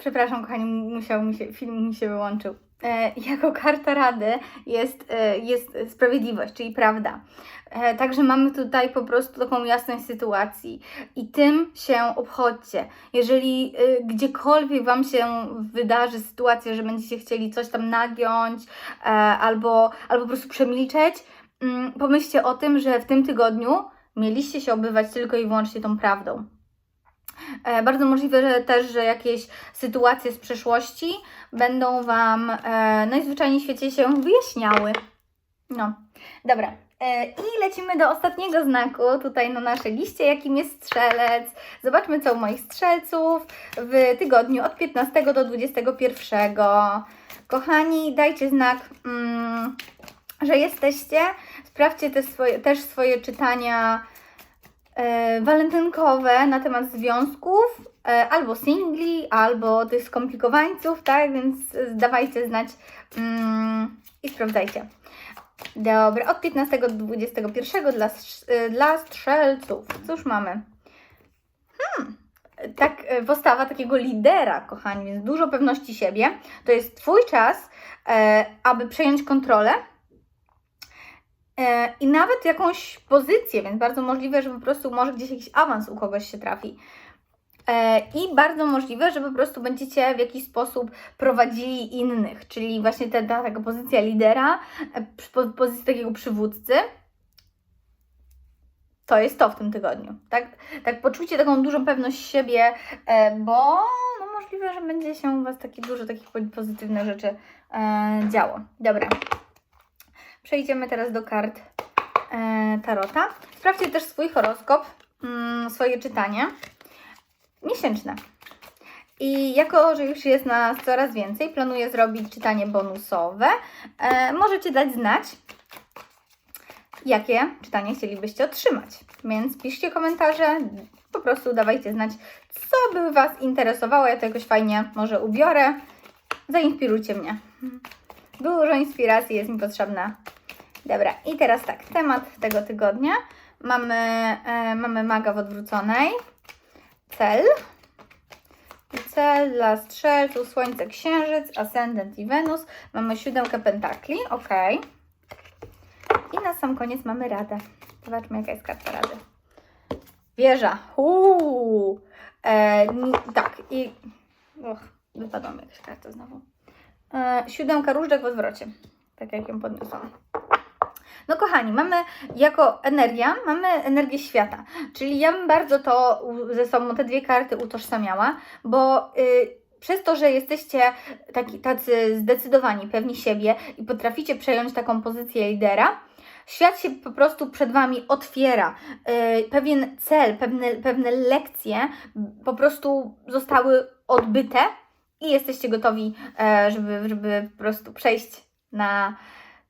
Przepraszam, kochani, musiał mi się, film mi się wyłączył. E, jako karta rady jest, e, jest sprawiedliwość, czyli prawda. E, także mamy tutaj po prostu taką jasność sytuacji i tym się obchodźcie. Jeżeli e, gdziekolwiek Wam się wydarzy sytuacja, że będziecie chcieli coś tam nagiąć e, albo, albo po prostu przemilczeć, mm, pomyślcie o tym, że w tym tygodniu mieliście się obywać tylko i wyłącznie tą prawdą. E, Bardzo możliwe że też, że jakieś sytuacje z przeszłości będą Wam e, najzwyczajniej w świecie się wyjaśniały. No, dobra. E, I lecimy do ostatniego znaku tutaj na naszej liście, jakim jest strzelec. Zobaczmy, co u moich strzelców w tygodniu od 15 do 21. Kochani, dajcie znak, mm, że jesteście. Sprawdźcie te swoje, też swoje czytania e, walentynkowe na temat związków, e, albo singli, albo tych skomplikowańców, tak? Więc dawajcie znać mm, i sprawdzajcie. Dobra, od 15 do 21 dla, e, dla strzelców. Cóż mamy? Hmm, tak, e, postawa takiego lidera, kochani, więc dużo pewności siebie. To jest Twój czas, e, aby przejąć kontrolę i nawet jakąś pozycję, więc bardzo możliwe, że po prostu może gdzieś jakiś awans u kogoś się trafi. E, I bardzo możliwe, że po prostu będziecie w jakiś sposób prowadzili innych, czyli właśnie ta, ta taka pozycja lidera, e, pozycja takiego przywódcy. To jest to w tym tygodniu. Tak, tak poczucie taką dużą pewność siebie, e, bo no możliwe, że będzie się u Was takie dużo takich po- pozytywnych rzeczy e, działo. Dobra. Przejdziemy teraz do kart e, Tarota. Sprawdźcie też swój horoskop, mm, swoje czytanie miesięczne. I jako, że już jest nas coraz więcej, planuję zrobić czytanie bonusowe. E, możecie dać znać, jakie czytanie chcielibyście otrzymać. Więc piszcie komentarze, po prostu dawajcie znać, co by Was interesowało. Ja to jakoś fajnie może ubiorę. Zainspirujcie mnie. Dużo inspiracji jest mi potrzebna. Dobra, i teraz tak, temat tego tygodnia. Mamy, e, mamy maga w odwróconej. Cel. Cel dla strzelców, słońce, księżyc, ascendent i Wenus. Mamy siódemkę pentakli, ok. I na sam koniec mamy radę. Zobaczmy, jaka jest karta rady. Wieża. Uuu. E, tak, i... Och, wypadła mi jakaś karta znowu. E, siódemka różdżek w odwrocie. Tak jak ją podniosłam. No kochani, mamy jako energia, mamy energię świata. Czyli ja bym bardzo to ze sobą te dwie karty utożsamiała, bo y, przez to, że jesteście taki, tacy zdecydowani, pewni siebie i potraficie przejąć taką pozycję lidera, świat się po prostu przed Wami otwiera. Y, pewien cel, pewne, pewne lekcje po prostu zostały odbyte i jesteście gotowi, e, żeby, żeby po prostu przejść na,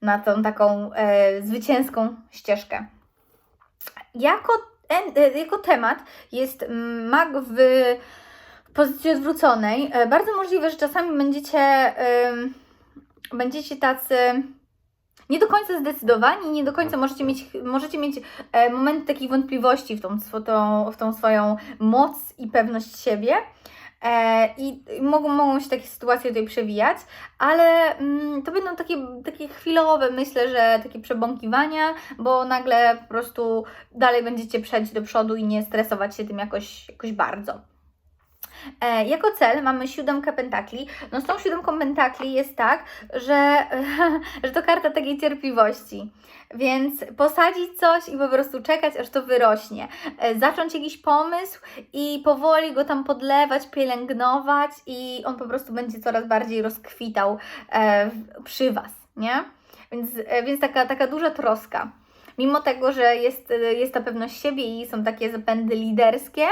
na tą taką e, zwycięską ścieżkę. Jako, en, e, jako temat jest mag w pozycji odwróconej. E, bardzo możliwe, że czasami będziecie, będziecie tacy nie do końca zdecydowani, nie do końca możecie mieć, możecie mieć e, momenty takich wątpliwości w tą, swo- tą, w tą swoją moc i pewność siebie. E, I mogą, mogą się takie sytuacje tutaj przewijać, ale mm, to będą takie, takie chwilowe, myślę, że takie przebąkiwania, bo nagle po prostu dalej będziecie przejść do przodu i nie stresować się tym jakoś, jakoś bardzo. E, jako cel mamy siódemkę pentakli. No z tą siódemką pentakli jest tak, że, że to karta takiej cierpliwości. Więc posadzić coś i po prostu czekać, aż to wyrośnie. E, zacząć jakiś pomysł i powoli go tam podlewać, pielęgnować i on po prostu będzie coraz bardziej rozkwitał e, przy Was, nie? Więc, e, więc taka, taka duża troska. Mimo tego, że jest, jest ta pewność siebie i są takie zapędy liderskie,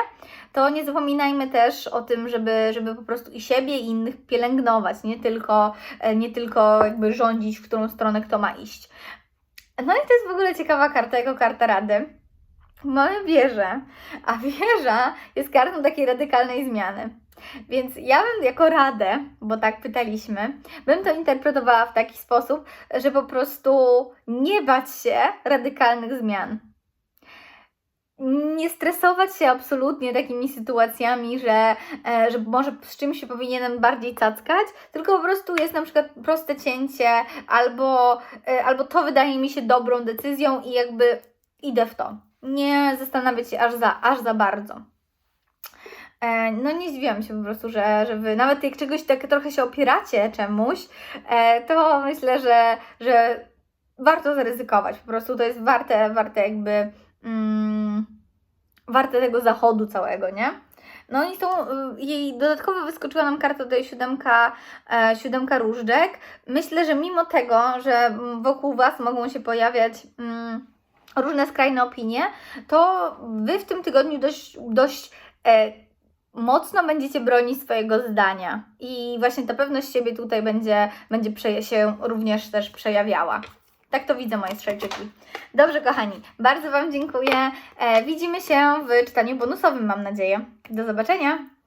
to nie zapominajmy też o tym, żeby, żeby po prostu i siebie, i innych pielęgnować, nie tylko, e, nie tylko jakby rządzić, w którą stronę kto ma iść. No i to jest w ogóle ciekawa karta, jako karta rady. Mamy wieżę, a wieża jest kartą takiej radykalnej zmiany. Więc ja bym jako radę, bo tak pytaliśmy, bym to interpretowała w taki sposób, że po prostu nie bać się radykalnych zmian. nie stresować się absolutnie takimi sytuacjami, że, e, że może z czymś się powinienem bardziej cackać, tylko po prostu jest na przykład proste cięcie, albo, e, albo to wydaje mi się dobrą decyzją i jakby idę w to. Nie zastanawiać się aż za, aż za bardzo. E, No nie zdziwiłam się po prostu, że, że wy nawet jak czegoś tak trochę się opieracie czemuś, e, to myślę, że, że warto zaryzykować. Po prostu to jest warte, warte jakby mm, warte tego zachodu całego, nie? No i są, y, jej dodatkowo wyskoczyła nam karta tutaj siódemka, e, siódemka różdżek. Myślę, że mimo tego, że wokół Was mogą się pojawiać mm, różne skrajne opinie, to Wy w tym tygodniu dość, dość e, mocno będziecie bronić swojego zdania i właśnie ta pewność siebie tutaj będzie, będzie się również też przejawiała. Tak to widzę moje strzelczyki. Dobrze, kochani, bardzo Wam dziękuję. E, widzimy się w czytaniu bonusowym, mam nadzieję. Do zobaczenia.